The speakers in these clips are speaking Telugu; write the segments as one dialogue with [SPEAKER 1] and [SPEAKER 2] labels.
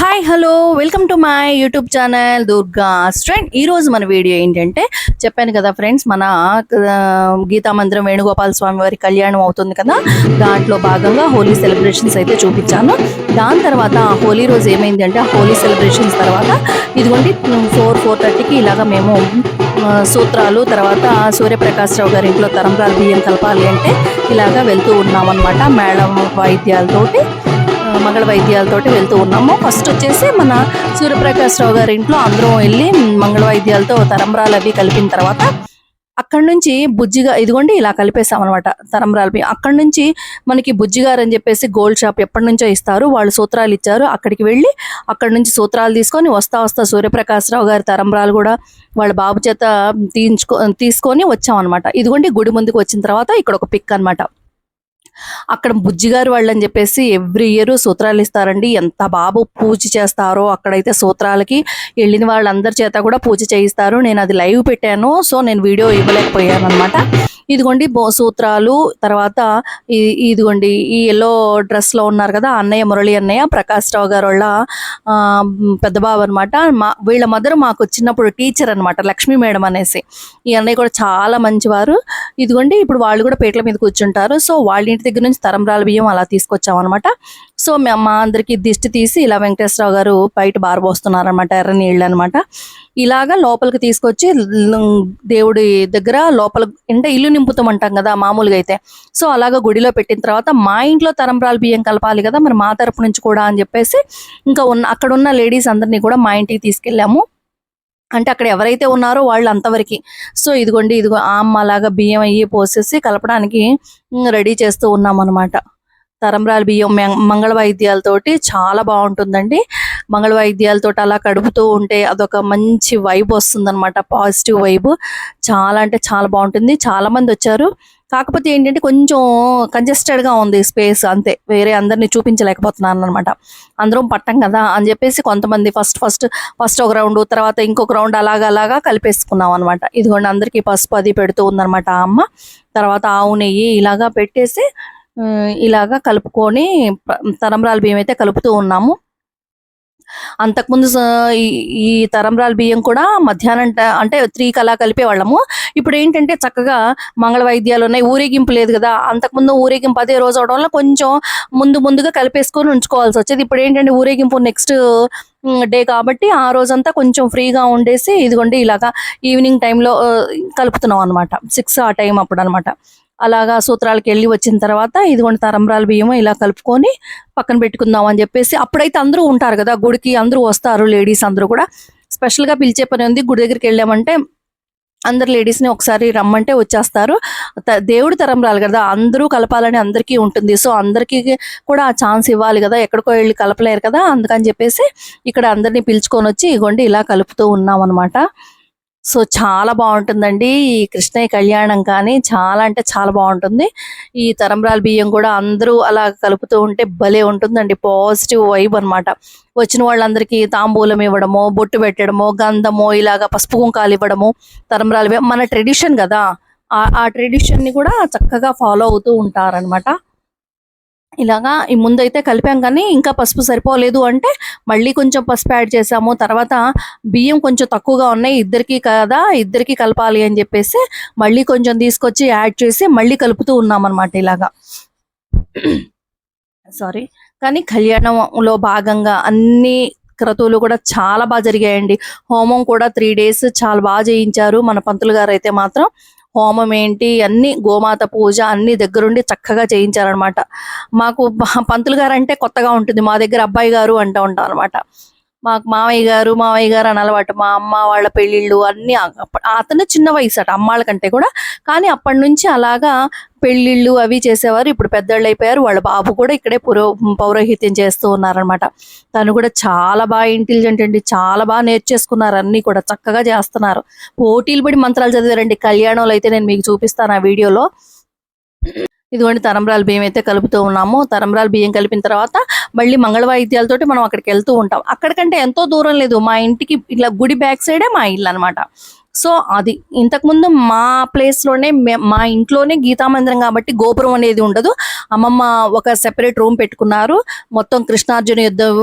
[SPEAKER 1] Hi hello welcome to my YouTube channel Durga స్ట్రెండ్ ఈరోజు మన వీడియో ఏంటంటే చెప్పాను కదా ఫ్రెండ్స్ మన గీతా మందిరం వేణుగోపాల స్వామి వారి కళ్యాణం అవుతుంది కదా. దాంట్లో భాగంగా హోలీ సెలబ్రేషన్స్ అయితే చూపించాను. దాని తర్వాత ఆ హోలీ రోజు ఏమైంది అంటే ఆ హోలీ సెలబ్రేషన్స్ తర్వాత ఇదిగోండి ఫోర్ ఫోర్ థర్టీకి ఇలాగా మేము సూత్రాలు తర్వాత సూర్యప్రకాశ్రావు గారి ఇంట్లో తరంబ్రాలు బియ్యం కలపాలి అంటే ఇలాగా వెళ్తూ ఉన్నామన్నమాట మేడం వైద్యాలతోటి. మంగళ వైద్యాలతోటి వెళ్తూ ఉన్నాము. ఫస్ట్ వచ్చేసి మన సూర్యప్రకాష్ రావు గారి ఇంట్లో అందరం వెళ్ళి మంగళ వైద్యాలతో తరంబరాలు అవి కలిపిన తర్వాత అక్కడి నుంచి బుజ్జిగా ఇదిగోండి ఇలా కలిపేసాం అనమాట తరంబరాలపై అక్కడి నుంచి మనకి బుజ్జిగారు అని చెప్పేసి గోల్డ్ షాప్ ఎప్పటి నుంచో ఇస్తారు. వాళ్ళు సూత్రాలు ఇచ్చారు. అక్కడికి వెళ్ళి అక్కడి నుంచి సూత్రాలు తీసుకొని వస్తా వస్తా సూర్యప్రకాశ్రావు గారి తరంబరాలు కూడా వాళ్ళ బాబు చేత తీయించుకో తీసుకొని వచ్చాం అనమాట ఇదిగోండి గుడి ముందుకు వచ్చిన తర్వాత ఇక్కడ ఒక పిక్ అన్నమాట. అక్కడ బుజ్జిగారు వాళ్ళు అని చెప్పేసి ఎవ్రీ ఇయర్ సూత్రాలు ఇస్తారండి. ఎంత బాబు పూజ చేస్తారో అక్కడైతే సూత్రాలకి వెళ్ళిన వాళ్ళందరి చేత కూడా పూజ చేయిస్తారు. నేను అది లైవ్ పెట్టాను సో నేను వీడియో ఇవ్వలేకపోయాను అనమాట ఇదిగోండి బో సూత్రాలు తర్వాత ఇదిగోండి ఈ ఎల్లో డ్రెస్లో ఉన్నారు కదా అన్నయ్య మురళి అన్నయ్య ప్రకాష్ రావు గారు వాళ్ళ పెద్దబాబు పెద్ద బాబు అనమాట మా వీళ్ళ మదర్ మాకు చిన్నప్పుడు టీచర్ అనమాట లక్ష్మీ మేడం అనేసి. ఈ అన్నయ్య కూడా చాలా మంచివారు. ఇదిగోండి ఇప్పుడు వాళ్ళు కూడా పేట్ల మీద కూర్చుంటారు. సో వాళ్ళ ఇంటి దగ్గర నుంచి తరంబరాల బియ్యం అలా తీసుకొచ్చాం అనమాట సో మా అందరికి దిష్టి తీసి ఇలా వెంకటేశ్వరరావు గారు బయట బారబోస్తున్నారనమాట ఎర్ర నీళ్ళు అనమాట ఇలాగా లోపలికి తీసుకొచ్చి దేవుడి దగ్గర లోపల అంటే ఇల్లు నింపుతామంటాం కదా మామూలుగా అయితే. సో అలాగా గుడిలో పెట్టిన తర్వాత మా ఇంట్లో తరంబరాలు బియ్యం కలపాలి కదా మరి మా తరపు నుంచి కూడా అని చెప్పేసి ఇంకా ఉన్న అక్కడ ఉన్న లేడీస్ అందరినీ కూడా మా ఇంటికి తీసుకెళ్ళాము. అంటే అక్కడ ఎవరైతే ఉన్నారో వాళ్ళు అంతవరకు. సో ఇదిగోండి ఇదిగో ఆ అమ్మ లాగా బియ్యం అయ్యి పోసేసి కలపడానికి రెడీ చేస్తూ ఉన్నాం అనమాట తరంబ్రాల బియ్యం మంగళ వైద్యాలతోటి చాలా బాగుంటుందండి. మంగళ వాయిద్యాలతో అలా కడుపుతూ ఉంటే అదొక మంచి వైబ్ వస్తుంది అనమాట పాజిటివ్ వైబ్ చాలా అంటే చాలా బాగుంటుంది. చాలా మంది వచ్చారు. కాకపోతే ఏంటంటే కొంచెం కంజెస్టెడ్గా ఉంది స్పేస్ అంతే. వేరే అందరినీ చూపించలేకపోతున్నాను అనమాట అందరం పట్టం కదా అని చెప్పేసి కొంతమంది ఫస్ట్ ఫస్ట్ ఫస్ట్ ఒక రౌండ్ తర్వాత ఇంకొక రౌండ్ అలాగా అలాగా కలిపేసుకున్నాం అనమాట ఇదిగోండి అందరికీ పసుపు అది పెడుతూ ఉందన్నమాట ఆ అమ్మ. తర్వాత ఆవు నెయ్యి ఇలాగా పెట్టేసి ఇలాగా కలుపుకొని ప- బియ్యం అయితే కలుపుతూ ఉన్నాము. అంతకుముందు ఈ- తరంబ్రాల బియ్యం కూడా మధ్యాహ్నం అంటే త్రీ కలా కలిపే వాళ్ళము. ఇప్పుడు ఏంటంటే చక్కగా మంగళ వైద్యాలు ఉన్నాయి ఊరేగింపు లేదు కదా. అంతకుముందు ఊరేగింపు అదే రోజు అవడం వల్ల కొంచెం ముందు ముందుగా కలిపేసుకొని ఉంచుకోవాల్సి వచ్చేది. ఇప్పుడు ఏంటంటే ఊరేగింపు నెక్స్ట్ డే కాబట్టి ఆ రోజంతా కొంచెం ఫ్రీగా ఉండేసి ఇదిగోండి ఇలాగా ఈవినింగ్ టైంలో కలుపుతున్నాం అనమాట సిక్స్ ఆ టైం అప్పుడు అనమాట అలాగా సూత్రాలకు వెళ్ళి వచ్చిన తర్వాత ఇదిగోండి తరంబ్రాల బియ్యం ఇలా కలుపుకొని పక్కన పెట్టుకుందాం అని చెప్పేసి అప్పుడైతే అందరూ ఉంటారు కదా గుడికి అందరూ వస్తారు లేడీస్ అందరూ కూడా. స్పెషల్గా పిలిచే పని ఉంది గుడి దగ్గరికి వెళ్ళామంటే అందరు లేడీస్ని ఒకసారి రమ్మంటే వచ్చేస్తారు. దేవుడి తరంరాలు కదా అందరూ కలపాలని అందరికీ ఉంటుంది. సో అందరికీ కూడా ఆ ఛాన్స్ ఇవ్వాలి కదా ఎక్కడికో వెళ్ళి కలపలేరు కదా అందుకని చెప్పేసి ఇక్కడ అందరినీ పిలుచుకొని వచ్చి ఇగోండి ఇలా కలుపుతూ ఉన్నాం అనమాట సో చాలా బాగుంటుందండి. ఈ కృష్ణయ్య కళ్యాణం కానీ చాలా అంటే చాలా బాగుంటుంది. ఈ తరంబ్రాల బియ్యం కూడా అందరూ అలా కలుపుతూ ఉంటే భలే ఉంటుందండి. పాజిటివ్ వైబ్ అన్నమాట. వచ్చిన వాళ్ళందరికీ తాంబూలం ఇవ్వడము బొట్టు పెట్టడము గంధము ఇలాగా పసుపు కుంకాలు ఇవ్వడము తరంబ్రాల మన ట్రెడిషన్ కదా. ఆ ఆ ట్రెడిషన్ని కూడా చక్కగా ఫాలో అవుతూ ఉంటారనమాట ఇలాగా ఈ ముందైతే కలిపాం కానీ ఇంకా పసుపు సరిపోలేదు అంటే మళ్ళీ కొంచెం పసుపు యాడ్ చేసాము. తర్వాత బియ్యం కొంచెం తక్కువగా ఉన్నాయి. ఇద్దరికి కదా ఇద్దరికి కలపాలి అని చెప్పేసి మళ్ళీ కొంచెం తీసుకొచ్చి యాడ్ చేసి మళ్ళీ కలుపుతూ ఉన్నాం అనమాట ఇలాగా. సారీ కానీ కళ్యాణంలో భాగంగా అన్ని క్రతువులు కూడా చాలా బాగా జరిగాయండి. హోమం కూడా త్రీ డేస్ చాలా బాగా చేయించారు మన పంతులు గారు అయితే మాత్రం. హోమం ఏంటి అన్ని గోమాత పూజ అన్ని దగ్గరుండి చక్కగా చేయించారనమాట. మాకు పంతులు గారు అంటే కొత్తగా ఉంటుంది మా దగ్గర అబ్బాయి గారు అంటూ ఉంటాం అనమాట మాకు మామయ్య గారు మామయ్య గారు అని అలవాటు. మా అమ్మ వాళ్ళ పెళ్ళిళ్ళు అన్ని అప్ప- అతను చిన్న వయసు అట అమ్మాళ్ళ కంటే కూడా. కానీ అప్పటి నుంచి అలాగా పెళ్ళిళ్ళు అవి చేసేవారు. ఇప్పుడు పెద్దళ్ళు అయిపోయారు. వాళ్ళ బాబు కూడా ఇక్కడే పురో పౌరోహిత్యం చేస్తూ ఉన్నారనమాట తను కూడా చాలా బాగా ఇంటెలిజెంట్ అండి. చాలా బాగా నేర్చేసుకున్నారు. అన్ని కూడా చక్కగా చేస్తున్నారు. పోటీలు పడి మంత్రాలు చదివారండి. కళ్యాణంలో అయితే నేను మీకు చూపిస్తాను ఆ వీడియోలో. ఇదిగోండి తరంబ్రాల బియ్యం అయితే కలుపుతూ ఉన్నాము. తరంబ్రాల బియ్యం కలిపిన తర్వాత మళ్ళీ మంగళ వాయిద్యాలతోటి మనం అక్కడికి వెళ్తూ ఉంటాం. అక్కడికంటే ఎంతో దూరం లేదు. మా ఇంటికి ఇట్లా గుడి బ్యాక్ సైడే మా ఇల్లు అనమాట సో అది ఇంతకుముందు మా ప్లేస్లోనే మా ఇంట్లోనే గీతా మందిరం కాబట్టి గోపురం అనేది ఉండదు. అమ్మమ్మ ఒక సెపరేట్ రూమ్ పెట్టుకున్నారు. మొత్తం కృష్ణార్జున యుద్ధం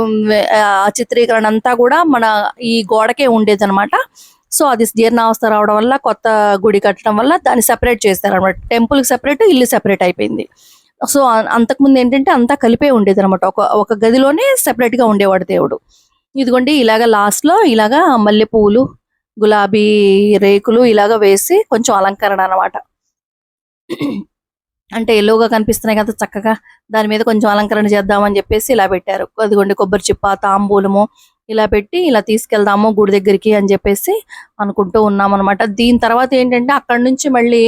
[SPEAKER 1] చిత్రీకరణ అంతా కూడా మన ఈ గోడకే ఉండేది అనమాట సో అది జీర్ణావస్థ రావడం వల్ల కొత్త గుడి కట్టడం వల్ల దాన్ని సెపరేట్ చేస్తారు అనమాట టెంపుల్ సెపరేట్ ఇల్లు సెపరేట్ అయిపోయింది. సో అంతకుముందు ఏంటంటే అంతా కలిపే ఉండేది అనమాట ఒక ఒక గదిలోనే సెపరేట్గా ఉండేవాడు దేవుడు. ఇదిగోండి ఇలాగ లాస్ట్లో ఇలాగా మల్లె పువ్వులు గులాబీ రేకులు ఇలాగ వేసి కొంచెం అలంకరణ అన్నమాట. అంటే ఎల్లోగా కనిపిస్తున్నాయి కదా చక్కగా. దాని మీద కొంచెం అలంకరణ చేద్దామని చెప్పేసి ఇలా పెట్టారు. అదిగోండి కొబ్బరి చిప్ప తాంబూలము ఇలా పెట్టి ఇలా తీసుకెళ్దాము గుడి దగ్గరికి అని చెప్పేసి అనుకుంటూ ఉన్నాం అనమాట దీని తర్వాత ఏంటంటే అక్కడ నుంచి మళ్ళీ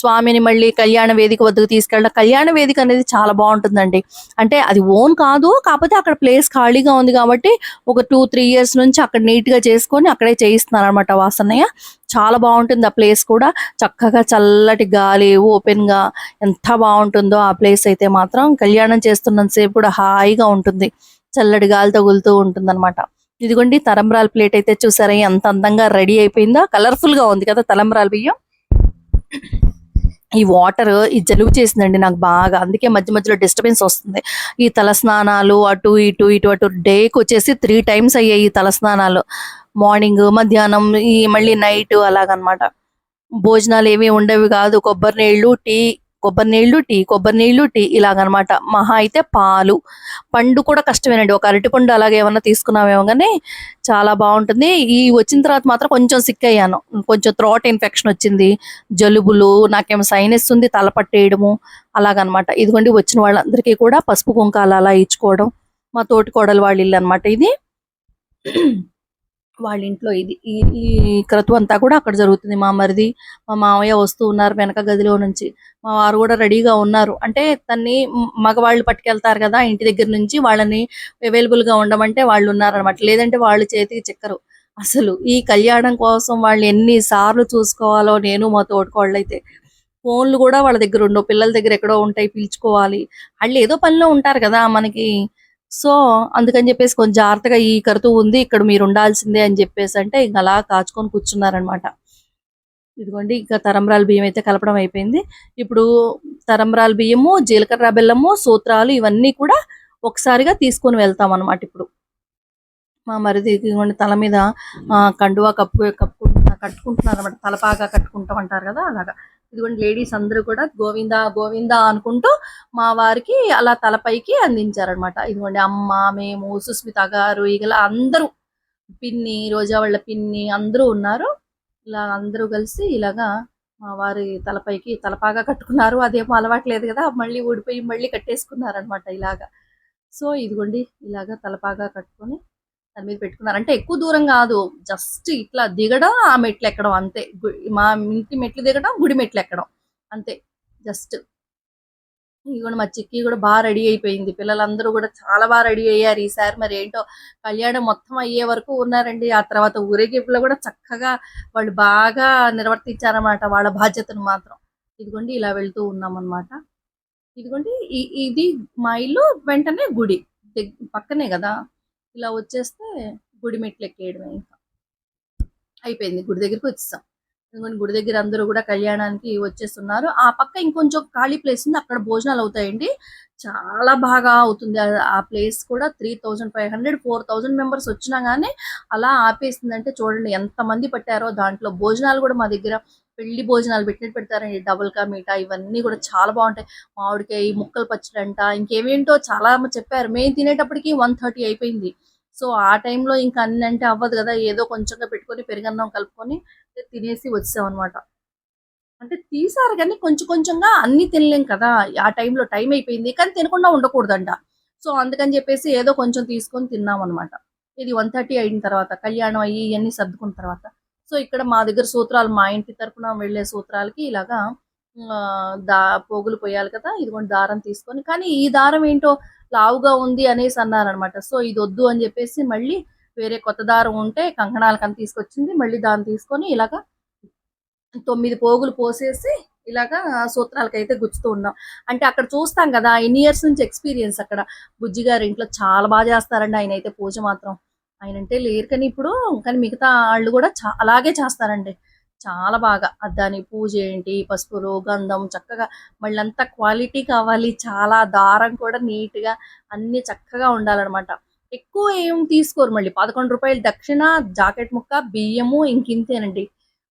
[SPEAKER 1] స్వామిని మళ్ళీ కళ్యాణ వేదిక వద్దకు తీసుకెళ్ళడం. కళ్యాణ వేదిక అనేది చాలా బాగుంటుందండి. అంటే అది ఓన్ కాదు కాకపోతే అక్కడ ప్లేస్ ఖాళీగా ఉంది కాబట్టి ఒక టూ త్రీ ఇయర్స్ నుంచి అక్కడ నీట్గా చేసుకొని అక్కడే చేయిస్తున్నారు అనమాట వాసనయ్య. చాలా బాగుంటుంది ఆ ప్లేస్ కూడా. చక్కగా చల్లటి గాలి ఓపెన్గా ఎంత బాగుంటుందో ఆ ప్లేస్ అయితే మాత్రం. కళ్యాణం చేస్తున్నంతసేపు కూడా హాయిగా ఉంటుంది. చల్లటి గాలి తగులుతూ ఉంటుంది అనమాట ఇదిగోండి తలంబ్రాల ప్లేట్ అయితే చూసారా? ఎంత అందంగా రెడీ అయిపోయిందో. కలర్ఫుల్గా ఉంది కదా తలంబ్రాల బియ్యం. ఈ వాటర్ ఈ జలుబు చేసిందండి నాకు బాగా. అందుకే మధ్య మధ్యలో డిస్టర్బెన్స్ వస్తుంది. ఈ తలస్నానాలు అటు ఇటు ఇటు అటు డేకి వచ్చేసి త్రీ టైమ్స్ అయ్యాయి ఈ తలస్నానాలు. మార్నింగ్ మధ్యాహ్నం ఈ మళ్ళీ నైట్ అలాగనమాట. భోజనాలు ఏమీ ఉండేవి కాదు. కొబ్బరి నీళ్ళు టీ కొబ్బరి నీళ్ళు టీ కొబ్బరి నీళ్ళు టీ ఇలాగనమాట. మహా అయితే పాలు. పండు కూడా కష్టమేనండి. ఒక అరటిపండు అలాగే ఏమన్నా తీసుకున్నామేమో కానీ చాలా బాగుంటుంది. ఈ వచ్చిన తర్వాత మాత్రం కొంచెం సిక్ అయ్యాను. కొంచెం థ్రోట్ ఇన్ఫెక్షన్ వచ్చింది. జలుబులు నాకేమో సైనస్ ఉంది తల పట్టేయడము అలాగనమాట. ఇదిగోండి వచ్చిన వాళ్ళందరికీ కూడా పసుపు కుంకాలు అలా ఇచ్చుకోవడం మా తోటి కోడలు వాళ్ళ ఇల్లు అనమాట ఇది. వాళ్ళ ఇంట్లో ఇది ఈ ఈ క్రతువు అంతా కూడా అక్కడ జరుగుతుంది. మా మరిది మా మామయ్య వస్తూ ఉన్నారు వెనక గదిలో నుంచి. మా వారు కూడా రెడీగా ఉన్నారు. అంటే తన్ని మగవాళ్ళు పట్టుకెళ్తారు కదా ఇంటి దగ్గర నుంచి వాళ్ళని అవైలబుల్గా ఉండమంటే వాళ్ళు ఉన్నారనమాట లేదంటే వాళ్ళు చేతికి చిక్కరు. అసలు ఈ కళ్యాణం కోసం వాళ్ళు ఎన్ని సార్లు చూసుకోవాలో నేను మా తోడుకోళ్ళు అయితే ఫోన్లు కూడా వాళ్ళ దగ్గర ఉండవు. పిల్లల దగ్గర ఎక్కడో ఉంటాయి పిలుచుకోవాలి. వాళ్ళు ఏదో పనిలో ఉంటారు కదా మనకి. సో అందుకని చెప్పేసి కొంచెం జాగ్రత్తగా ఈ కరుతూ ఉంది ఇక్కడ మీరు ఉండాల్సిందే అని చెప్పేసి అంటే ఇంకా అలా కాచుకొని కూర్చున్నారనమాట ఇదిగోండి ఇంకా తరంబ్రాల బియ్యం అయితే కలపడం అయిపోయింది. ఇప్పుడు తరంబ్రాల బియ్యము జీలకర్ర బెల్లము సూత్రాలు ఇవన్నీ కూడా ఒకసారిగా తీసుకొని వెళ్తాం అనమాట ఇప్పుడు. మా మరిది ఇదిగోండి తల మీద కండువా కప్పు కప్పుకుంటున్నా కట్టుకుంటున్నారు అనమాట తలపాగా కట్టుకుంటాం అంటారు కదా అలాగా. ఇదిగోండి లేడీస్ అందరూ కూడా గోవింద గోవింద అనుకుంటూ మా వారికి అలా తలపైకి అందించారనమాట ఇదిగోండి అమ్మ మేము సుస్మిత గారు ఇలా అందరూ పిన్ని రోజా వాళ్ళ పిన్ని అందరూ ఉన్నారు. ఇలా అందరూ కలిసి ఇలాగా మా వారి తలపైకి తలపాగా కట్టుకున్నారు. అదేమో అలవాట్లేదు కదా మళ్ళీ ఊడిపోయి మళ్ళీ కట్టేసుకున్నారనమాట ఇలాగా. సో ఇదిగోండి ఇలాగా తలపాగా కట్టుకొని దాని మీద పెట్టుకున్నారు. అంటే ఎక్కువ దూరం కాదు. జస్ట్ ఇట్లా దిగడం ఆ మెట్లు ఎక్కడం అంతే. మా ఇంటి మెట్లు దిగడం గుడి మెట్లు ఎక్కడం అంతే. జస్ట్ ఇది కూడా మా చిక్కి కూడా బాగా రెడీ అయిపోయింది. పిల్లలందరూ కూడా చాలా బాగా రెడీ అయ్యారు. ఈసారి మరి ఏంటో కళ్యాణం మొత్తం అయ్యే వరకు ఉన్నారండి. ఆ తర్వాత ఊరేగింపులో కూడా చక్కగా వాళ్ళు బాగా నిర్వర్తించారన్నమాట. వాళ్ళ బాధ్యతను మాత్రం. ఇదిగోండి ఇలా వెళ్తూ ఉన్నాం అన్నమాట ఇదిగోండి ఇది మా ఇల్లు వెంటనే గుడి. పక్కనే కదా? ఇలా వచ్చేస్తే గుడి మెట్లు ఎక్కేయడమే ఇంకా. అయిపోయింది. గుడి దగ్గరికి వచ్చేసాం. ఎందుకంటే గుడి దగ్గర అందరూ కూడా కళ్యాణానికి వచ్చేస్తున్నారు. ఆ పక్క ఇంకొంచెం ఖాళీ ప్లేస్ ఉంది. అక్కడ భోజనాలు అవుతాయండి. చాలా బాగా అవుతుంది. ఆ- ప్లేస్ కూడా three thousand five hundred four thousand members వచ్చినా కానీ అలా ఆపేసిందంటే చూడండి ఎంత మంది పట్టారో దాంట్లో. భోజనాలు కూడా మా దగ్గర పెళ్ళి భోజనాలు పెట్టినట్టు పెడతారండి డబుల్ కా మీఠా ఇవన్నీ కూడా చాలా బాగుంటాయి. మామిడికాయ ముక్కలు పచ్చడి అంట ఇంకేమేంటో చాలా చెప్పారు. మేము తినేటప్పటికి వన్ థర్టీ అయిపోయింది. సో ఆ టైంలో ఇంకా అన్ని అంటే అవ్వదు కదా. ఏదో కొంచెంగా పెట్టుకొని పెరుగన్నం కలుపుకొని తినేసి వచ్చాం అంటే తీసారు కానీ కొంచెం కొంచెంగా అన్ని తినలేం కదా. ఆ టైంలో టైం అయిపోయింది కానీ తినకుండా ఉండకూడదంట. సో అందుకని చెప్పేసి ఏదో కొంచెం తీసుకొని తిన్నాం అనమాట ఇది వన్ థర్టీ అయిన తర్వాత కళ్యాణం అయ్యి ఇవన్నీ సర్దుకున్న తర్వాత. సో ఇక్కడ మా దగ్గర సూత్రాలు మా ఇంటి తరపున వెళ్ళే సూత్రాలకి ఇలాగా దా పోగులు పోయాలి కదా ఇదిగోండి దారం తీసుకొని. కానీ ఈ దారం ఏంటో లావుగా ఉంది అనేసి అన్నారనమాట. సో ఇది వద్దు అని చెప్పేసి మళ్ళీ వేరే కొత్త దారం ఉంటే కంకణాలకని తీసుకొచ్చింది. మళ్ళీ దాన్ని తీసుకొని ఇలాగా తొమ్మిది పోగులు పోసేసి ఇలాగా సూత్రాలకైతే గుచ్చుతూ ఉన్నాం. అంటే అక్కడ చూస్తాం కదా ఇన్ని ఇయర్స్ నుంచి ఎక్స్పీరియన్స్ అక్కడ. బుజ్జి గారి ఇంట్లో చాలా బాగా చేస్తారండి ఆయన అయితే పూజ మాత్రం. ఆయన అంటే లేరు కానీ ఇప్పుడు కానీ మిగతా వాళ్ళు కూడా చా- అలాగే చేస్తారండి. చాలా బాగా. దాని పూజ ఏంటి పసుపులు గంధం చక్కగా మళ్ళీ అంతా క్వాలిటీ కావాలి చాలా దారం కూడా నీట్గా అన్ని చక్కగా ఉండాలన్నమాట. ఎక్కువ ఏం తీసుకోరు మళ్ళీ. పదకొండు రూపాయలు దక్షిణ జాకెట్ ముక్క బియ్యము ఇంకింతేనండి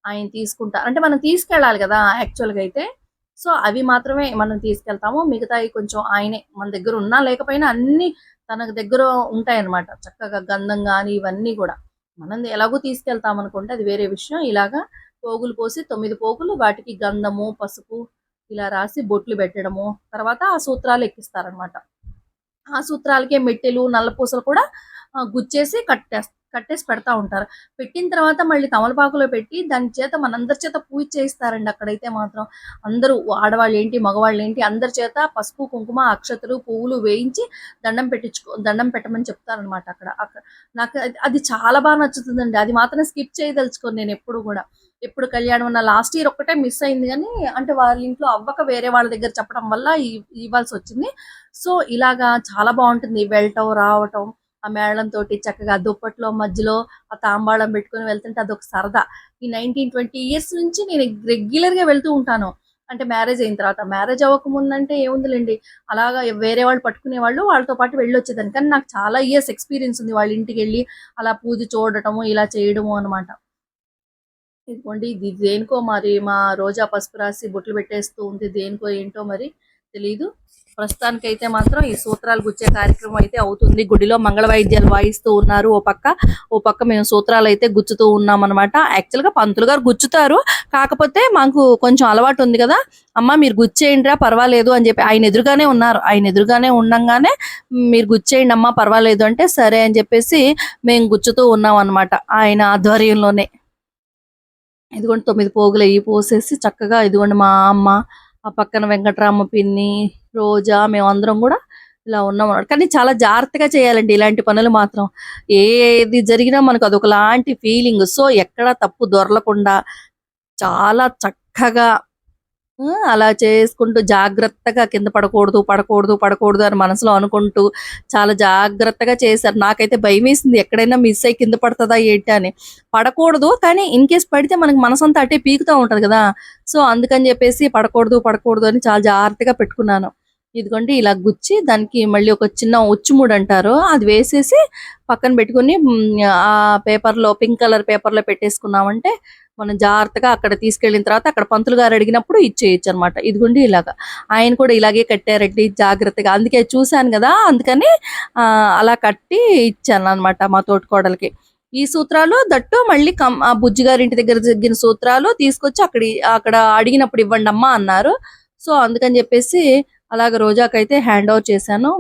[SPEAKER 1] ఆయన తీసుకుంటారు అంటే మనం తీసుకెళ్ళాలి కదా యాక్చువల్గా అయితే. సో అవి మాత్రమే మనం తీసుకెళ్తాము. మిగతాయి కొంచెం ఆయనే మన దగ్గర ఉన్నా లేకపోయినా అన్ని తనకు దగ్గర ఉంటాయన్నమాట. చక్కగా గంధం కానీ ఇవన్నీ కూడా. మనం ఎలాగో తీసుకెళ్తాం అనుకుంటే అది వేరే విషయం. ఇలాగా పోగులు పోసి తొమ్మిది పోగులు వాటికి గంధము పసుపు ఇలా రాసి బొట్లు పెట్టడము. తర్వాత ఆ సూత్రాలు ఎక్కిస్తారనమాట ఆ సూత్రాలకే మెట్టెలు నల్లపూసలు కూడా గుచ్చేసి కట్టేస్తారు కట్టేసి పెడతా ఉంటారు. పెట్టిన తర్వాత మళ్ళీ తమలపాకులో పెట్టి దాని చేత మనందరి చేత పూజ చేయిస్తారండి అక్కడైతే మాత్రం. అందరూ ఆడవాళ్ళు ఏంటి మగవాళ్ళు ఏంటి అందరి చేత పసుపు కుంకుమ అక్షతలు పువ్వులు వేయించి దండం పెట్టించుకో దండం పెట్టమని చెప్తారనమాట అక్కడ. అక్కడ నాకు అది- చాలా బాగా నచ్చుతుందండి. అది మాత్రం స్కిప్ చేయదలుచుకోను నేను ఎప్పుడు కూడా. ఎప్పుడు కళ్యాణం ఉన్న లాస్ట్ ఇయర్ ఒక్కటే మిస్ అయింది కానీ అంటే వాళ్ళ ఇంట్లో అవ్వక వేరే వాళ్ళ దగ్గర చెప్పడం వల్ల ఇవ్వాల్సి వచ్చింది. సో ఇలాగా చాలా బాగుంటుంది. వెళ్ళటం రావటం ఆ మేళం తోటి చక్కగా దుప్పట్లో మధ్యలో ఆ తాంబాళం పెట్టుకొని వెళ్తుంటే అదొక సరదా. ఈ నైన్టీన్ ట్వంటీ ఇయర్స్ నుంచి నేను రెగ్యులర్గా వెళ్తూ ఉంటాను. అంటే మ్యారేజ్ అయిన తర్వాత. మ్యారేజ్ అవ్వకముందంటే ఏముందిలేండి? అలాగా వేరే వాళ్ళు పట్టుకునే వాళ్ళు వాళ్ళతో పాటు వెళ్ళొచ్చేదాన్ని. కానీ నాకు చాలా ఇయర్స్ ఎక్స్పీరియన్స్ ఉంది వాళ్ళ ఇంటికి వెళ్ళి అలా పూజ చూడటము ఇలా చేయడము అనమాట ఇదిగోండి ఇది దేనికో మరి మా రోజా పసుపు రాసి బొట్లు పెట్టేస్తూ ఉంది. దేనికో ఏంటో మరి తెలీదు. ప్రస్తుతానికైతే మాత్రం ఈ సూత్రాలు గుచ్చే కార్యక్రమం అయితే అవుతుంది. గుడిలో మంగళ వాయిద్యాలు వాయిస్తూ ఉన్నారు ఓ పక్క. ఓ పక్క మేము సూత్రాలు అయితే గుచ్చుతూ ఉన్నాం అనమాట యాక్చువల్గా పంతులు గారు గుచ్చుతారు. కాకపోతే మాకు కొంచెం అలవాటు ఉంది కదా. అమ్మ మీరు గుచ్చేయండిరా పర్వాలేదు అని చెప్పి ఆయన ఎదురుగానే ఉన్నారు. ఆయన ఎదురుగానే ఉండగానే మీరు గుచ్చేయండి అమ్మా పర్వాలేదు అంటే సరే అని చెప్పేసి మేము గుచ్చుతూ ఉన్నాం అనమాట ఆయన ఆధ్వర్యంలోనే. ఇదిగోండి తొమ్మిది పోగులు అయ్యి పోసేసి చక్కగా ఇదిగోండి మా అమ్మ ఆ పక్కన వెంకటరామ పిన్ని రోజా మేమందరం కూడా ఇలా ఉన్నాం అన్నమాట. కానీ చాలా జాగ్రత్తగా చేయాలండి ఇలాంటి పనులు మాత్రం. ఏది జరిగినా మనకు అదొకలాంటి ఫీలింగ్ సో ఎక్కడ తప్పు దొరలకుండా చాలా చక్కగా అలా చేసుకుంటూ జాగ్రత్తగా కింద పడకూడదు పడకూడదు పడకూడదు అని మనసులో అనుకుంటూ చాలా జాగ్రత్తగా చేశారు. నాకైతే భయం వేసింది ఎక్కడైనా మిస్ అయ్యి కింద పడుతుందా ఏంటి అని. పడకూడదు కానీ ఇన్ కేస్ పడితే మనకి మనసంతా అటే పీకుతూ ఉంటుంది కదా. సో అందుకని చెప్పేసి పడకూడదు పడకూడదు అని చాలా జాగ్రత్తగా పెట్టుకున్నాను. ఇదిగోండి ఇలా గుచ్చి దానికి మళ్ళీ ఒక చిన్న ఉచ్చుముడు అంటారు. అది వేసేసి పక్కన పెట్టుకుని ఆ పేపర్లో పింక్ కలర్ పేపర్లో పెట్టేసుకున్నామంటే మనం జాగ్రత్తగా అక్కడ తీసుకెళ్ళిన తర్వాత అక్కడ పంతులు గారు అడిగినప్పుడు ఇచ్చేయచ్చు అనమాట ఇదిగోండి ఇలాగా. ఆయన కూడా ఇలాగే కట్టారండి జాగ్రత్తగా. అందుకే చూశాను కదా అందుకని అలా కట్టి ఇచ్చాను అనమాట మా తోటికోడలకి. ఈ సూత్రాలు దట్టు మళ్ళీ కం ఆ బుజ్జి గారి ఇంటి దగ్గర జరిగిన సూత్రాలు తీసుకొచ్చి అక్కడ అక్కడ అడిగినప్పుడు ఇవ్వండి అమ్మా అన్నారు. సో అందుకని చెప్పేసి అలాగ రోజాకైతే హ్యాండ్ ఓవర్ చేశాను.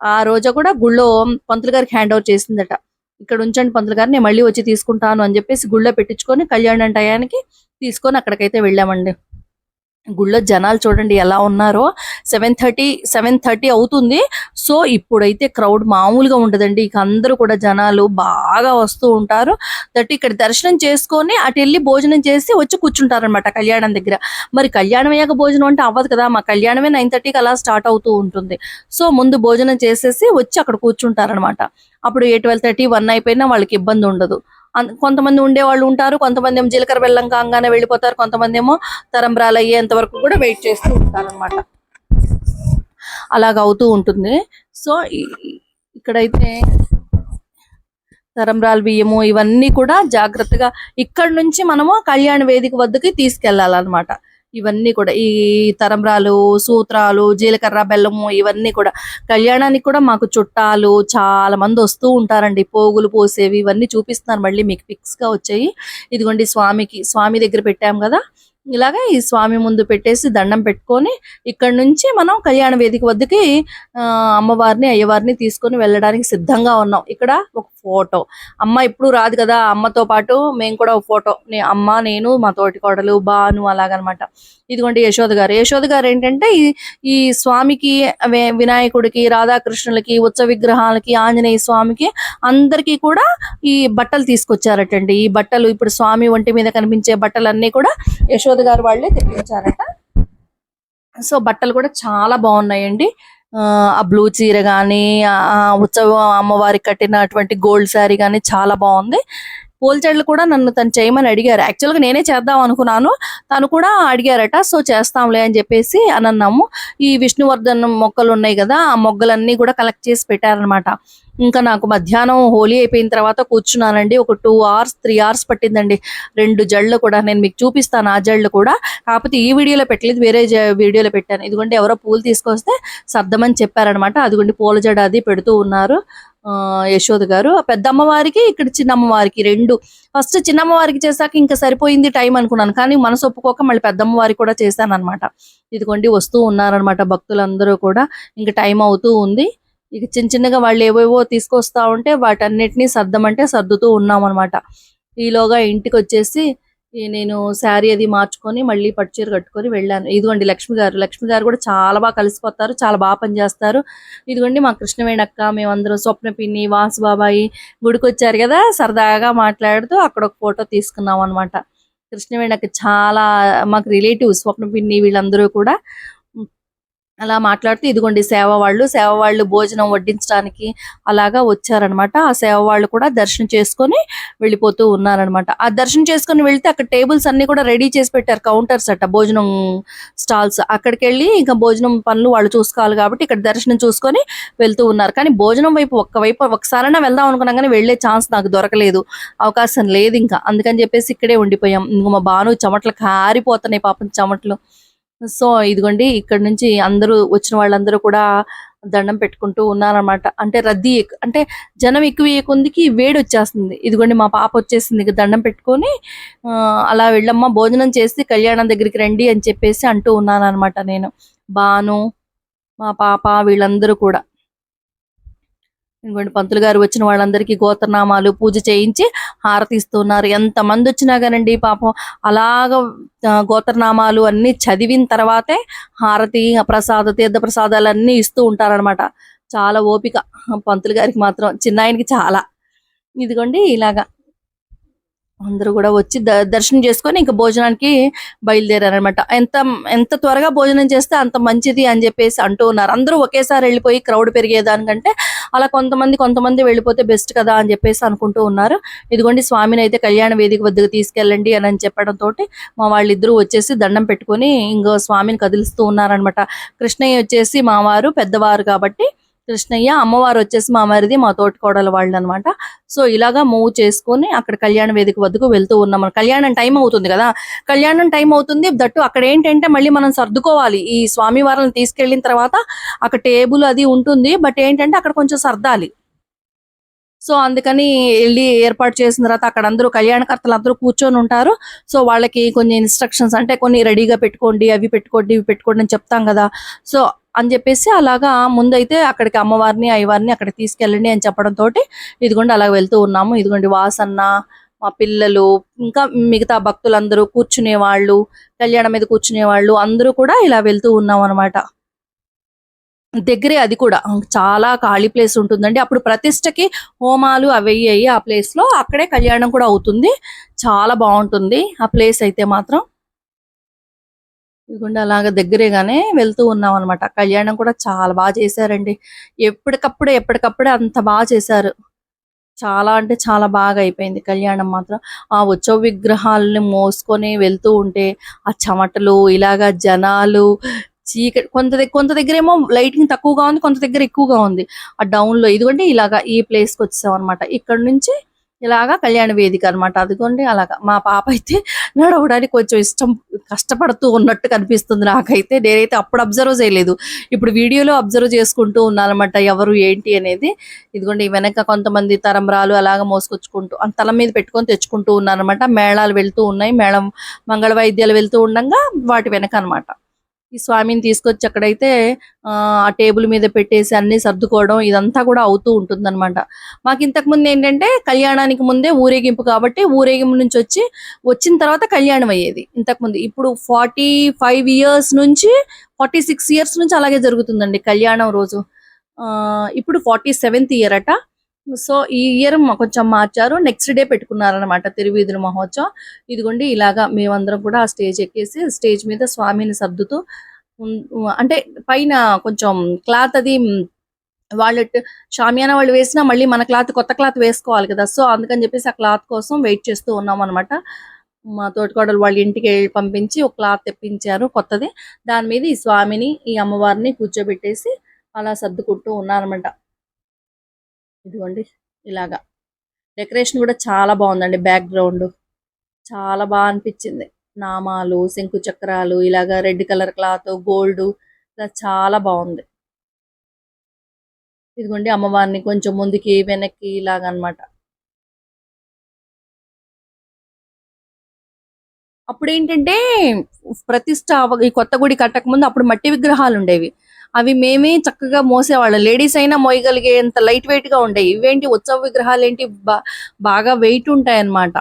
[SPEAKER 1] ఆ రోజా కూడా గుళ్ళో పంతులు గారికి హ్యాండ్ ఓవర్ చేసిందట. ఇక్కడ ఉంచండి పంతులు గారు నేను మళ్ళీ వచ్చి తీసుకుంటాను అని చెప్పేసి గుళ్ళో పెట్టించుకొని కళ్యాణ టయానికి తీసుకొని అక్కడికైతే వెళ్ళామండి. గుళ్ళో జనాలు చూడండి ఎలా ఉన్నారో. సెవెన్ థర్టీ సెవెన్ థర్టీ అవుతుంది. సో ఇప్పుడైతే క్రౌడ్ మామూలుగా ఉండదండి. ఇక అందరూ కూడా జనాలు బాగా వస్తూ ఉంటారు. దట్ ఇక్కడ దర్శనం చేసుకొని అటు వెళ్ళి భోజనం చేసి వచ్చి కూర్చుంటారనమాట కళ్యాణం దగ్గర. మరి కళ్యాణం అయ్యాక భోజనం అంటే అవ్వదు కదా. మా కళ్యాణమే నైన్ థర్టీకి అలా స్టార్ట్ అవుతూ ఉంటుంది. సో ముందు భోజనం చేసేసి వచ్చి అక్కడ కూర్చుంటారనమాట అప్పుడు ఏ ట్వెల్వ్ థర్టీ వన్ అయిపోయినా వాళ్ళకి ఇబ్బంది ఉండదు. కొంతమంది ఉండే వాళ్ళు ఉంటారు కొంతమంది ఏమో జీలకర్ర బెల్లం కాగానే వెళ్ళిపోతారు కొంతమంది ఏమో తరంబ్రాలు అయ్యేంత వరకు కూడా వెయిట్ చేస్తూ ఉంటారన్నమాట. అలాగ అవుతూ ఉంటుంది. సో ఇక్కడైతే తరంబ్రాలు బియ్యము ఇవన్నీ కూడా జాగ్రత్తగా ఇక్కడ నుంచి మనము కళ్యాణ వేదిక వద్దకి తీసుకెళ్ళాలన్నమాట ఇవన్నీ కూడా ఈ తరంబ్రాలు సూత్రాలు జీలకర్ర బెల్లము ఇవన్నీ కూడా. కళ్యాణానికి కూడా మాకు చుట్టాలు చాలా మంది వస్తూ ఉంటారండి. పోగులు పోసేవి ఇవన్నీ చూపిస్తున్నారు మళ్ళీ మీకు ఫిక్స్గా వచ్చాయి. ఇదిగోండి స్వామికి స్వామి దగ్గర పెట్టాం కదా. ఇలాగా ఈ స్వామి ముందు పెట్టేసి దండం పెట్టుకొని ఇక్కడ నుంచి మనం కళ్యాణ వేదిక వద్దకి అమ్మవారిని అయ్యవారిని తీసుకొని వెళ్ళడానికి సిద్ధంగా ఉన్నాం. ఇక్కడ ఒక ఫోటో. అమ్మ ఇప్పుడు రాదు కదా అమ్మతో పాటు మేము కూడా ఒక ఫోటో. నే అమ్మ నేను మా తోటి కోడలు బాను అలాగనమాట. ఇదిగోండి యశోద గారు. యశోద గారు ఏంటంటే ఈ ఈ స్వామికి వినాయకుడికి రాధాకృష్ణులకి ఉత్సవ విగ్రహాలకి ఆంజనేయ స్వామికి అందరికీ కూడా ఈ బట్టలు తీసుకొచ్చారటండి. ఈ బట్టలు ఇప్పుడు స్వామి ఒంటి మీద కనిపించే బట్టలన్నీ కూడా యశోద గారు వాళ్ళే తెప్పించారట. సో బట్టలు కూడా చాలా బాగున్నాయండి. ఆ, బ్లూ చీర కానీ ఆ ఉత్సవ అమ్మవారికి కట్టినటువంటి గోల్డ్ శారీ కానీ చాలా బాగుంది. పోల్చడ్లు కూడా నన్ను తను చేయమని అడిగారు. యాక్చువల్గా నేనే చేద్దాం అనుకున్నాను. తను కూడా అడిగారట సో చేస్తాంలే అని చెప్పేసి అని అన్నాము ఈ విష్ణువర్ధన్ మొక్కలు ఉన్నాయి కదా ఆ మొగ్గలన్నీ కూడా కలెక్ట్ చేసి పెట్టారనమాట ఇంకా నాకు మధ్యాహ్నం హోలీ అయిపోయిన తర్వాత కూర్చున్నానండి. ఒక టూ అవర్స్ త్రీ అవర్స్ పట్టిందండి. రెండు జళ్ళు కూడా నేను మీకు చూపిస్తాను ఆ జళ్ళు కూడా. కాకపోతే ఈ వీడియోలో పెట్టలేదు వేరే వీడియోలో పెట్టాను. ఇదిగోండి ఎవరో పూలు తీసుకొస్తే సర్దమని చెప్పారనమాట అదిగోండి పూల జడ అది పెడుతూ ఉన్నారు. యశోద గారు. ఆ పెద్ద అమ్మవారికి ఇక్కడ చిన్న అమ్మవారికి రెండు. ఫస్ట్ చిన్నమ్మవారికి చేశాక ఇంకా సరిపోయింది టైం అనుకున్నాను. కానీ మనసు ఒప్పుకోక మళ్ళీ పెద్దమ్మవారికి కూడా చేశాను అనమాట ఇదిగోండి వస్తూ ఉన్నారనమాట భక్తులందరూ కూడా. ఇంకా టైం అవుతూ ఉంది. ఇక చిన్న చిన్నగా వాళ్ళు ఏవేవో తీసుకొస్తా ఉంటే వాటన్నిటిని సర్దమంటే సర్దుతూ ఉన్నాం అనమాట ఈలోగా ఇంటికి వచ్చేసి నేను శారీ అది మార్చుకొని మళ్ళీ పట్టు చీర కట్టుకొని వెళ్ళాను. ఇదిగోండి లక్ష్మి గారు. లక్ష్మి గారు కూడా చాలా బాగా కలిసిపోతారు చాలా బాగా పనిచేస్తారు. ఇదిగోండి మా కృష్ణవేణి అక్క మేమందరం స్వప్న పిన్ని వాసు బాబాయి గుడికి వచ్చారు కదా సరదాగా మాట్లాడుతూ అక్కడ ఒక ఫోటో తీసుకున్నాం అనమాట కృష్ణవేణి అక్క చాలా మాకు రిలేటివ్స్ స్వప్న పిన్ని వీళ్ళందరూ కూడా. అలా మాట్లాడుతూ ఇదిగోండి సేవ వాళ్ళు సేవ వాళ్ళు భోజనం వడ్డించడానికి అలాగా వచ్చారనమాట. ఆ సేవ వాళ్ళు కూడా దర్శనం చేసుకొని వెళ్ళిపోతూ ఉన్నారనమాట. ఆ దర్శనం చేసుకొని వెళ్తే అక్కడ టేబుల్స్ అన్ని కూడా రెడీ చేసి పెట్టారు కౌంటర్స్ అట్ట భోజనం స్టాల్స్. అక్కడికి వెళ్ళి ఇంకా భోజనం పనులు వాళ్ళు చూసుకోవాలి కాబట్టి ఇక్కడ దర్శనం చూసుకొని వెళ్తూ ఉన్నారు. కానీ భోజనం వైపు ఒక్క వైపు ఒకసారైనా వెళ్దాం అనుకున్నాం కానీ వెళ్ళే ఛాన్స్ నాకు దొరకలేదు. అవకాశం లేదు ఇంకా. అందుకని చెప్పేసి ఇక్కడే ఉండిపోయాం. ఇంక మా బాను చెమటలు కారిపోతున్నాయి పాపం చెమటలు. సో ఇదిగోండి ఇక్కడ నుంచి అందరూ వచ్చిన వాళ్ళందరూ కూడా దండం పెట్టుకుంటూ ఉన్నారన్నమాట. అంటే రద్దీ ఎక్కు- అంటే జనం ఎక్కువ కొందికి వేడి వచ్చేస్తుంది. ఇదిగోండి మా పాప వచ్చేసింది ఇక దండం పెట్టుకొని అలా వెళ్ళమ్మా భోజనం చేసి కళ్యాణం దగ్గరికి రండి అని చెప్పేసి అంటూ ఉన్నాను అనమాట నేను. బాను మా పాప వీళ్ళందరూ కూడా. ఇంకోటి పంతులు గారు వచ్చిన వాళ్ళందరికీ గోత్రనామాలు పూజ చేయించి హారతి ఇస్తున్నారు ఎంత మంది వచ్చినా కానండి పాపం అలాగ గోత్రనామాలు అన్ని చదివిన తర్వాతే హారతి ప్రసాద తీర్థ ప్రసాదాలు అన్ని ఇస్తూ ఉంటారన్నమాట. చాలా ఓపిక. పంతులు గారికి మాత్రం చిన్నాయనకి చాలా. ఇదిగోండి ఇలాగా. అందరూ కూడా వచ్చి ద- దర్శనం చేసుకొని ఇంకా భోజనానికి బయలుదేరారనమాట ఎంత ఎంత త్వరగా భోజనం చేస్తే అంత మంచిది అని చెప్పేసి అంటూ ఉన్నారు. అందరూ ఒకేసారి వెళ్ళిపోయి క్రౌడ్ పెరిగేదానికంటే అలా కొంతమంది కొంతమంది వెళ్ళిపోతే బెస్ట్ కదా అని చెప్పేసి అనుకుంటూ ఉన్నారు. ఇదిగోండి స్వామిని అయితే కళ్యాణ వేదిక వద్దకు తీసుకెళ్ళండి అని అని చెప్పడం తోటి మా వాళ్ళిద్దరూ వచ్చేసి దండం పెట్టుకొని ఇంకో స్వామిని కదిలిస్తూ ఉన్నారనమాట కృష్ణయ్య వచ్చేసి మావారు పెద్దవారు కాబట్టి కృష్ణయ్య అమ్మవారు వచ్చేసి మా మరిది మా తోటికోడల వాళ్ళు అనమాట సో ఇలాగా మూవ్ చేసుకొని అక్కడ కళ్యాణ వేదిక వద్దకు వెళ్తూ ఉన్నాం. కళ్యాణం టైం అవుతుంది కదా? కళ్యాణం టైం అవుతుంది. దట్టు అక్కడ ఏంటంటే మళ్ళీ మనం సర్దుకోవాలి. ఈ స్వామి వారిని తీసుకెళ్ళిన తర్వాత అక్కడ టేబుల్ అది ఉంటుంది. బట్ ఏంటంటే అక్కడ కొంచెం సర్దాలి. సో అందుకని వెళ్ళి ఏర్పాటు చేసిన తర్వాత అక్కడ అందరూ కళ్యాణకర్తలు అందరూ కూర్చొని ఉంటారు. సో వాళ్ళకి కొన్ని ఇన్స్ట్రక్షన్స్ అంటే కొన్ని రెడీగా పెట్టుకోండి అవి పెట్టుకోండి ఇవి పెట్టుకోండి అని చెప్తాం కదా? సో అని చెప్పేసి అలాగా ముందైతే అక్కడికి అమ్మవారిని అయ్యవారిని అక్కడ తీసుకెళ్ళండి అని చెప్పడం తోటి ఇదిగోండి అలా వెళ్తూ ఉన్నాము. ఇదిగోండి వాసన్న మా పిల్లలు ఇంకా మిగతా భక్తులందరూ కూర్చునే వాళ్ళు కళ్యాణం మీద కూర్చునే వాళ్ళు అందరూ కూడా ఇలా వెళ్తూ ఉన్నాం అనమాట దగ్గరే అది కూడా. చాలా ఖాళీ ప్లేస్ ఉంటుందండి. అప్పుడు ప్రతిష్టకి హోమాలు అవి అయ్యాయి ఆ ప్లేస్లో అక్కడే కళ్యాణం కూడా అవుతుంది. చాలా బాగుంటుంది ఆ ప్లేస్ అయితే మాత్రం. ఇదిగోండి అలాగ దగ్గరేగానే వెళ్తూ ఉన్నాం అనమాట కళ్యాణం కూడా చాలా బాగా చేశారండి. ఎప్పటికప్పుడే ఎప్పటికప్పుడే అంత బాగా చేశారు. చాలా అంటే చాలా బాగా అయిపోయింది కళ్యాణం మాత్రం. ఆ ఉత్సవ విగ్రహాలని మోసుకొని వెళ్తూ ఉంటే ఆ చెమటలు ఇలాగా జనాలు చీకటి కొంత కొంత దగ్గర ఏమో లైటింగ్ తక్కువగా ఉంది కొంత దగ్గర ఎక్కువగా ఉంది. ఆ డౌన్లో ఇదిగోండి ఇలాగా ఈ ప్లేస్కి వచ్చాం అనమాట ఇక్కడ నుంచి ఇలాగా కళ్యాణ వేదిక అన్నమాట. అదిగోండి అలాగా. మా పాప అయితే నడవడానికి కొంచెం ఇష్టం కష్టపడుతూ ఉన్నట్టు కనిపిస్తుంది నాకైతే. నేనైతే అప్పుడు అబ్జర్వ్ చేయలేదు. ఇప్పుడు వీడియోలో అబ్జర్వ్ చేసుకుంటూ ఉన్నానమాట ఎవరు ఏంటి అనేది. ఇదిగోండి వెనక కొంతమంది తరంబరాలు అలాగ మోసుకొచ్చుకుంటూ తల మీద పెట్టుకొని తెచ్చుకుంటూ ఉన్నానమాట మేళాలు వెళ్తూ ఉన్నాయి. మేళం మంగళ వాయిద్యాలు వెళ్తూ ఉండగా వాటి వెనక అన్నమాట. ఈ స్వామిని తీసుకొచ్చి అక్కడైతే ఆ టేబుల్ మీద పెట్టేసి అన్ని సర్దుకోవడం ఇదంతా కూడా అవుతూ ఉంటుందన్నమాట. మాకు ఇంతకు ముందు ఏంటంటే కళ్యాణానికి ముందే ఊరేగింపు కాబట్టి ఊరేగింపు నుంచి వచ్చి వచ్చిన తర్వాత కళ్యాణం అయ్యేది ఇంతకు ముందు. ఇప్పుడు ఫార్టీ ఫైవ్ ఇయర్స్ నుంచి ఫార్టీ సిక్స్ ఇయర్స్ నుంచి అలాగే జరుగుతుందండి కళ్యాణం రోజు. ఇప్పుడు ఫార్టీ సెవెంత్ ఇయర్ అట సో ఈ ఇయర్ కొంచెం మార్చారు. నెక్స్ట్ డే పెట్టుకున్నారనమాట తిరువీధుల మహోత్సవం. ఇదిగోండి ఇలాగా మేమందరం కూడా ఆ స్టేజ్ ఎక్కేసి స్టేజ్ మీద స్వామిని సర్దుతూ అంటే పైన కొంచెం క్లాత్ అది వాళ్ళు షామియానా వాళ్ళు వేసినా మళ్ళీ మన క్లాత్ కొత్త క్లాత్ వేసుకోవాలి కదా. సో అందుకని చెప్పేసి ఆ క్లాత్ కోసం వెయిట్ చేస్తూ ఉన్నాం అనమాట మా తోటికోడలు వాళ్ళ ఇంటికి వెళ్ళి పంపించి ఒక క్లాత్ తెప్పించారు కొత్తది. దాని మీద ఈ స్వామిని ఈ అమ్మవారిని కూర్చోబెట్టేసి అలా సర్దుకుంటూ ఉన్నారనమాట ఇదిగోండి ఇలాగా. డెకరేషన్ కూడా చాలా బాగుందండి బ్యాక్గ్రౌండ్. చాలా బాగా అనిపించింది. నామాలు శంకు చక్రాలు ఇలాగా రెడ్ కలర్ క్లాత్ గోల్డ్ ఇలా చాలా బాగుంది. ఇదిగోండి అమ్మవారిని కొంచెం ముందుకి వెనక్కి ఇలాగనమాట. అన్నమాట అప్పుడు ఏంటంటే ప్రతిష్ట ఈ కొత్త గుడి కట్టకముందు అప్పుడు మట్టి విగ్రహాలు ఉండేవి అవి మేమే చక్కగా మోసేవాళ్ళం. లేడీస్ అయినా మోయగలిగేంత లైట్ వెయిట్గా ఉండేవి. ఇవేంటి ఉత్సవ విగ్రహాలు ఏంటి బా- బాగా వెయిట్ ఉంటాయి అన్నమాట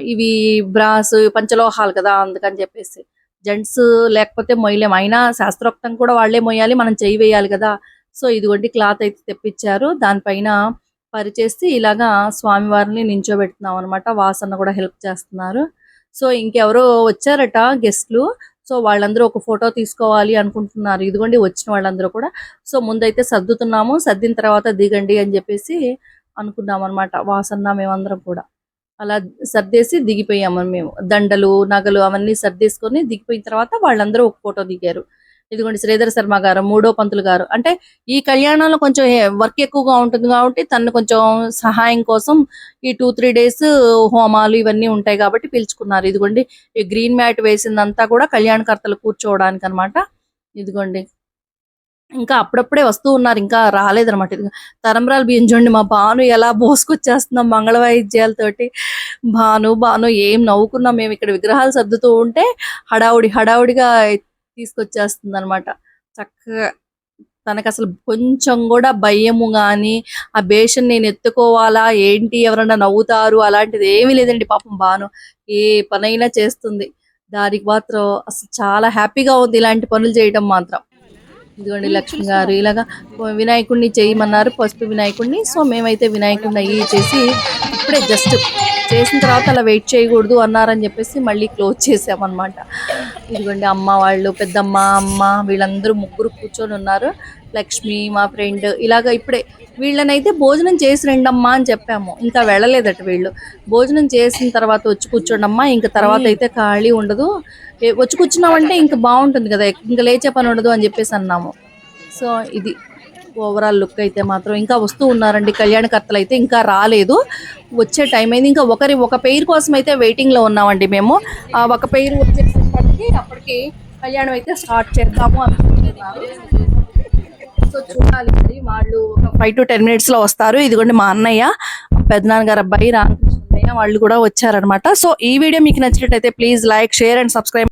[SPEAKER 1] ఇవి బ్రాస్ పంచలోహాలు కదా అందుకని చెప్పేసి. జెంట్స్ లేకపోతే మొయ్యలేం. అయినా శాస్త్రోక్తం కూడా వాళ్ళే మొయ్యాలి మనం చేయి వేయాలి కదా. సో ఇదిగోండి క్లాత్ అయితే తెప్పించారు. దానిపైన పరిచేసి ఇలాగా స్వామివారిని నించోబెడుతున్నాం అనమాట వాసన కూడా హెల్ప్ చేస్తున్నారు. సో ఇంకెవరో వచ్చారట గెస్ట్లు. సో వాళ్ళందరూ ఒక ఫోటో తీసుకోవాలి అనుకుంటున్నారు. ఇదిగోండి వచ్చిన వాళ్ళందరూ కూడా. సో ముందైతే సర్దుతున్నాము సర్దిన తర్వాత దిగండి అని చెప్పేసి అనుకున్నాం అనమాట వాసన్న మేమందరం కూడా. అలా సర్దేసి దిగిపోయాము మేము. దండలు నగలు అవన్నీ సర్దేసుకొని దిగిపోయిన తర్వాత వాళ్ళందరూ ఒక ఫోటో దిగారు. ఇదిగోండి శ్రీధర్ శర్మ గారు మూడో పంతులు గారు. అంటే ఈ కళ్యాణంలో కొంచెం వర్క్ ఎక్కువగా ఉంటుంది కాబట్టి తను కొంచెం సహాయం కోసం ఈ టూ త్రీ డేస్ హోమాలు ఇవన్నీ ఉంటాయి కాబట్టి పిలుచుకున్నారు. ఇదిగోండి ఈ గ్రీన్ మ్యాట్ వేసిందంతా కూడా కళ్యాణకర్తలు కూర్చోవడానికి అన్నమాట ఇదిగోండి ఇంకా అప్పుడప్పుడే వస్తూ ఉన్నారు ఇంకా రాలేదనమాట. ఇది తరంబరాలు బియ్యం చూడండి మా భాను ఎలా బోసుకొచ్చేస్తున్నాం మంగళ వాయిద్యాలతోటి భాను భాను ఏం నవ్వుకున్నాం. మేము ఇక్కడ విగ్రహాలు సర్దుతూ ఉంటే హడావుడి హడావుడిగా తీసుకొచ్చేస్తుంది అనమాట చక్కగా తనకు అసలు కొంచెం కూడా భయము గాని ఆ బేషన్ నేను ఎత్తుకోవాలా ఏంటి ఎవరన్నా నవ్వుతారు అలాంటిది ఏమీ లేదండి పాపం భాను. ఏ పనైనా చేస్తుంది. దానికి మాత్రం అసలు చాలా హ్యాపీగా ఉంది ఇలాంటి పనులు చేయడం మాత్రం. ఇదిగోండి లక్ష్మి గారు ఇలాగా వినాయకుడిని చేయమన్నారు పసుపు వినాయకుడిని. సో మేమైతే వినాయకుడిని అయ్యి చేసి ఇప్పుడే జస్ట్ చేసిన తర్వాత అలా వెయిట్ చేయకూడదు అన్నారని చెప్పేసి మళ్ళీ క్లోజ్ చేసామన్నమాట. ఇదిగోండి అమ్మ వాళ్ళు పెద్దమ్మ అమ్మ వీళ్ళందరూ ముగ్గురు కూర్చొని ఉన్నారు. లక్ష్మి మా ఫ్రెండ్ ఇలాగ ఇప్పుడే వీళ్ళనైతే భోజనం చేసి రండమ్మా అని చెప్పాము. ఇంకా వెళ్ళలేదట వీళ్ళు. భోజనం చేసిన తర్వాత వచ్చి కూర్చోండమ్మా ఇంకా తర్వాత అయితే ఖాళీ ఉండదు. వచ్చి కూర్చున్నామంటే ఇంకా బాగుంటుంది కదా ఇంకా లేచే పని ఉండదు అని చెప్పేసి అన్నాము. సో ఇది. ఓవరాల్ లుక్ అయితే మాత్రం ఇంకా వస్తూ ఉన్నారండి. కళ్యాణకర్తలు అయితే ఇంకా రాలేదు. వచ్చే టైం అయింది. ఇంకా ఒకరి ఒక పెయిర్ కోసం అయితే వెయిటింగ్లో ఉన్నామండి మేము. ఆ ఒక పెయిర్ వచ్చేసరికి అప్పటికి కళ్యాణం అయితే స్టార్ట్ చేద్దాము అనుకుంటున్నారు. సో చూడాలి మరి వాళ్ళు ఒక ఫైవ్ టు టెన్ మినిట్స్లో వస్తారు. ఇదిగోండి మా అన్నయ్య పెద్దనాన్న గారు అబ్బాయి రామకృష్ణ అన్నయ్య వాళ్ళు కూడా వచ్చారనమాట సో ఈ వీడియో మీకు నచ్చినట్టయితే please like share and subscribe